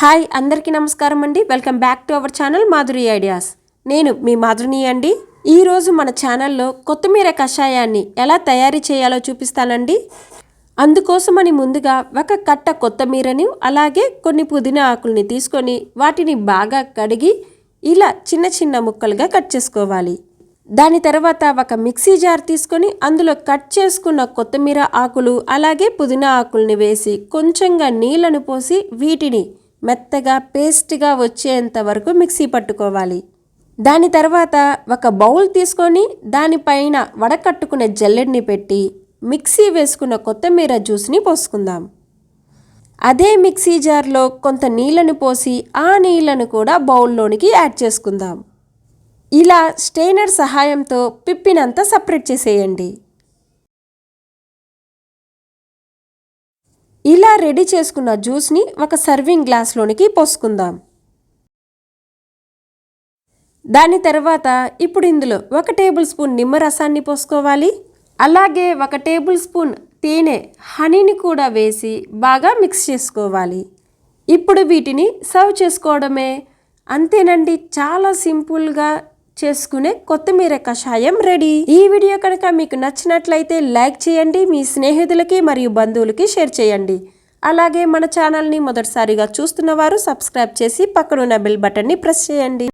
Hi అందరికీ నమస్కారం అండి. Welcome back to our channel Madhuri ideas. నేను మీ మాధురిని అండి. ఈరోజు మన ఛానల్లో కొత్తిమీర కషాయాన్ని ఎలా తయారీ చేయాలో చూపిస్తానండి. అందుకోసమని ముందుగా ఒక కట్ట కొత్తిమీరని అలాగే కొన్ని పుదీనా ఆకుల్ని తీసుకొని వాటిని బాగా కడిగి ఇలా చిన్న చిన్న ముక్కలుగా కట్ చేసుకోవాలి. దాని తర్వాత ఒక మిక్సీ జార్ తీసుకొని అందులో కట్ చేసుకున్న కొత్తిమీర ఆకులు అలాగే పుదీనా ఆకుల్ని వేసి కొంచెంగా నీళ్ళను పోసి వీటిని మెత్తగా పేస్ట్గా వచ్చేంత వరకు మిక్సీ పట్టుకోవాలి. దాని తర్వాత ఒక బౌల్ తీసుకొని దానిపైన వడకట్టుకునే జల్లెడ్ని పెట్టి మిక్సీ వేసుకున్న కొత్తిమీర జ్యూస్ని పోసుకుందాం. అదే మిక్సీ జార్లో కొంత నీళ్ళను పోసి ఆ నీళ్ళను కూడా బౌల్లోనికి యాడ్ చేసుకుందాం. ఇలా స్టెయినర్ సహాయంతో పిప్పినంతా సపరేట్ చేసేయండి. ఇలా రెడీ చేసుకున్న జ్యూస్ని ఒక సర్వింగ్ గ్లాస్లోనికి పోసుకుందాం. దాని తర్వాత ఇప్పుడు ఇందులో ఒక టేబుల్ స్పూన్ నిమ్మరసాన్ని పోసుకోవాలి. అలాగే ఒక టేబుల్ స్పూన్ తేనె హనీని కూడా వేసి బాగా మిక్స్ చేసుకోవాలి. ఇప్పుడు వీటిని సర్వ్ చేసుకోవడమే. అంతేనండి చాలా సింపుల్గా చేసుకునే కొత్తిమీర కషాయం రెడీ. ఈ వీడియో కనుక మీకు నచ్చినట్లయితే లైక్ చేయండి మీ స్నేహితులకి మరియు బంధువులకి షేర్ చేయండి. అలాగే మన ఛానల్ని మొదటిసారిగా చూస్తున్న వారు సబ్స్క్రైబ్ చేసి పక్కనున్న బెల్ బటన్ని ప్రెస్ చేయండి.